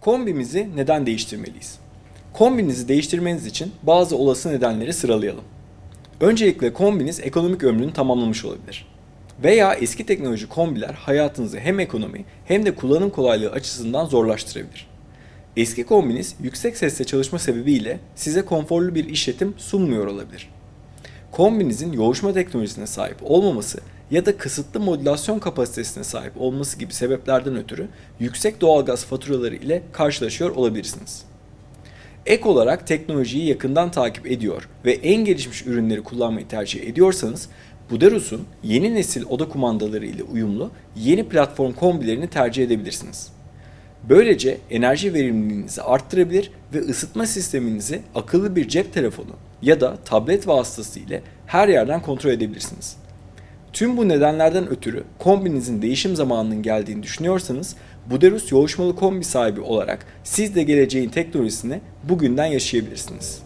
Kombimizi neden değiştirmeliyiz? Kombinizi değiştirmeniz için bazı olası nedenleri sıralayalım. Öncelikle kombiniz ekonomik ömrünü tamamlamış olabilir. Veya eski teknoloji kombiler hayatınızı hem ekonomi hem de kullanım kolaylığı açısından zorlaştırabilir. Eski kombiniz yüksek sesle çalışma sebebiyle size konforlu bir işletim sunmuyor olabilir. Kombinizin yoğuşma teknolojisine sahip olmaması ya da kısıtlı modülasyon kapasitesine sahip olması gibi sebeplerden ötürü yüksek doğalgaz faturaları ile karşılaşıyor olabilirsiniz. Ek olarak teknolojiyi yakından takip ediyor ve en gelişmiş ürünleri kullanmayı tercih ediyorsanız Buderus'un yeni nesil oda kumandaları ile uyumlu yeni platform kombilerini tercih edebilirsiniz. Böylece enerji verimliliğinizi arttırabilir ve ısıtma sisteminizi akıllı bir cep telefonu ya da tablet vasıtasıyla her yerden kontrol edebilirsiniz. Tüm bu nedenlerden ötürü kombinizin değişim zamanının geldiğini düşünüyorsanız Buderus yoğuşmalı kombi sahibi olarak siz de geleceğin teknolojisini bugünden yaşayabilirsiniz.